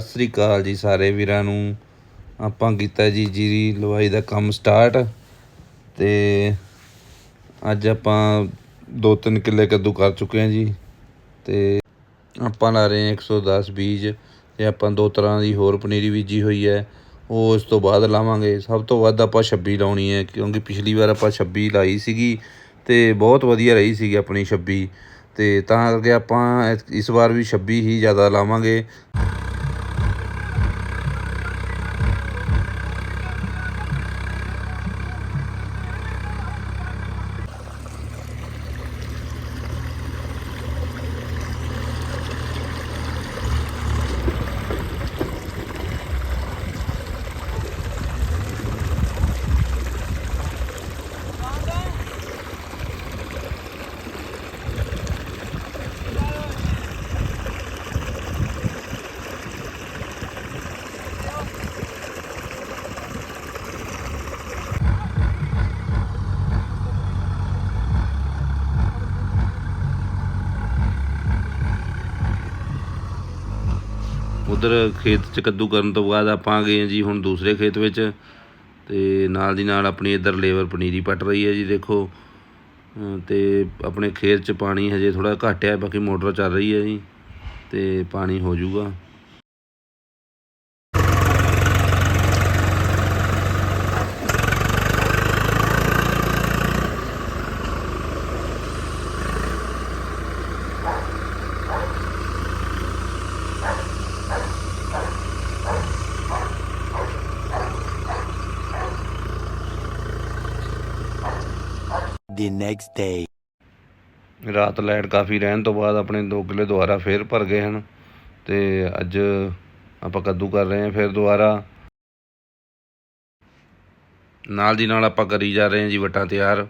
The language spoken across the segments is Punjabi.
ਸਤਿ ਸ੍ਰੀ ਅਕਾਲ ਜੀ ਸਾਰੇ ਵੀਰਾਂ ਨੂੰ। ਆਪਾਂ ਕੀਤਾ ਜੀ ਜੀਰੀ ਲਵਾਈ ਦਾ ਕੰਮ ਸਟਾਰਟ ਤੇ ਅੱਜ ਆਪਾਂ ਦੋ ਤਿੰਨ ਕਿੱਲੇ ਕੱਦੂ ਕਰ ਚੁੱਕੇ ਹਾਂ ਜੀ ਤੇ ਆਪਾਂ ਲਾ ਰਹੇ ਹਾਂ 110 ਬੀਜ ਤੇ ਆਪਾਂ ਦੋ ਤਰ੍ਹਾਂ ਦੀ ਹੋਰ ਪਨੀਰੀ ਬੀਜੀ ਹੋਈ ਹੈ। ਉਹ ਉਸ ਤੋਂ ਬਾਅਦ ਲਾਵਾਂਗੇ। ਸਭ ਤੋਂ ਵੱਧ ਆਪਾਂ 26 ਲਾਉਣੀ ਹੈ ਕਿਉਂਕਿ ਪਿਛਲੀ ਵਾਰ ਆਪਾਂ 26 ਲਾਈ ਸੀਗੀ ਤੇ ਬਹੁਤ ਵਧੀਆ ਰਹੀ ਸੀਗੀ ਆਪਣੀ 26 ਤੇ ਤਾਂ ਕਰਕੇ ਆਪਾਂ ਇਸ- ਇਸ ਵਾਰ ਵੀ 26 ਹੀ ਜ਼ਿਆਦਾ ਲਾਵਾਂਗੇ। ਉਧਰ ਖੇਤ 'ਚ ਕੱਦੂ ਕਰਨ ਤੋਂ ਬਾਅਦ ਆਪਾਂ ਆ ਗਏ ਹਾਂ ਜੀ ਹੁਣ ਦੂਸਰੇ ਖੇਤ ਵਿੱਚ ਤੇ ਨਾਲ ਦੀ ਨਾਲ ਆਪਣੀ ਇੱਧਰ ਲੇਬਰ ਪਨੀਰੀ ਪੱਟ ਰਹੀ ਹੈ ਜੀ, ਦੇਖੋ। ਅਮ ਤੇ ਆਪਣੇ ਖੇਤ 'ਚ ਪਾਣੀ ਹਜੇ ਥੋੜਾ ਘੱਟ ਹੈ, ਬਾਕੀ ਮੋਟਰ ਚੱਲ ਰਹੀ ਹੈ ਜੀ ਤੇ ਪਾਣੀ ਹੋ ਜਾਊਗਾ। The next day. ਰਾਤ ਲਾਈਟ ਕਾਫੀ ਰਹਿਣ ਤੋਂ ਬਾਅਦ ਆਪਣੇ ਦੋ ਕਿੱਲੇ ਦੁਬਾਰਾ ਫੇਰ ਭਰ ਗਏ ਹਨ ਤੇ ਅੱਜ ਆਪਾਂ ਕੱਦੂ ਕਰ ਰਹੇ ਹਾਂ ਫਿਰ ਦੁਬਾਰਾ। ਨਾਲ ਦੀ ਨਾਲ ਆਪਾਂ ਕਰੀ ਜਾ ਰਹੇ ਹਾਂ ਜੀ ਵਟਾਂ ਤਿਆਰ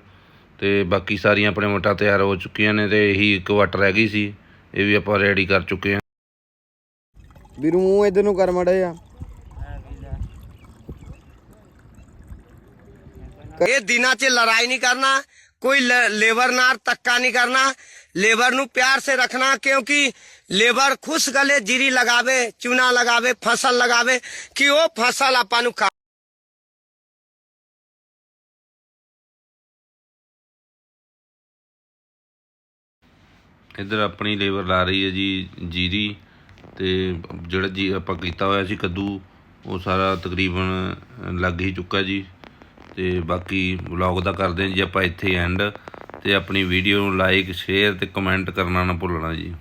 ਤੇ ਬਾਕੀ ਸਾਰੀਆਂ ਆਪਣੇ ਵਟਾਂ ਤਿਆਰ ਹੋ ਚੁੱਕੀਆਂ ਨੇ ਤੇ ਇਹੀ ਇੱਕ ਵਟ ਰਹਿ ਗਈ ਸੀ ਇਹ ਵੀ ਆਪਾਂ ਰੈਡੀ ਕਰ ਚੁੱਕੇ ਹਾਂ। ਵੀਰੂ ਮੂੰਹ ਇਧਰ ਨੂੰ ਕਰ ਮੜਾ ਜਾ ਇਹ ਦਿਨਾਂ 'ਚ ਲੜਾਈ ਨਹੀਂ ਕਰਨਾ ਕੋਈ ਲ- ਲੇਬਰ ਨਾਲ ਧੱਕਾ ਨਹੀਂ ਕਰਨਾ, ਲੇਬਰ ਨੂੰ ਪਿਆਰ ਸੇ ਰੱਖਣਾ, ਕਿਉਂਕਿ ਲੇਬਰ ਖੁਸ਼ ਗਲੇ ਜੀਰੀ ਲਗਾਵੇ, ਚੂਨਾ ਲਗਾਵੇ, ਫਸਲ ਲਗਾਵੇ, ਕਿ ਉਹ ਫਸਲ ਆਪਾਂ ਨੂੰ ਇੱਧਰ ਆਪਣੀ ਲੇਬਰ ਲਾ ਰਹੀ ਹੈ ਜੀ ਜੀਰੀ, ਤੇ ਜਿਹੜਾ ਜੀ ਆਪਾਂ ਕੀਤਾ ਹੋਇਆ ਸੀ ਕੱਦੂ, ਉਹ ਸਾਰਾ ਤਕਰੀਬਨ ਲੱਗ ਹੀ ਚੁੱਕਾ ਜੀ। ਤੇ ਬਾਕੀ ਵਲੌਗ ਦਾ ਕਰਦੇ ਹਾਂ ਜੀ ਆਪਾਂ ਇੱਥੇ ਐਂਡ ਤੇ ਆਪਣੀ ਵੀਡੀਓ ਨੂੰ ਲਾਈਕ ਸ਼ੇਅਰ ਤੇ ਕਮੈਂਟ ਕਰਨਾ ਨਾ ਭੁੱਲਣਾ ਜੀ।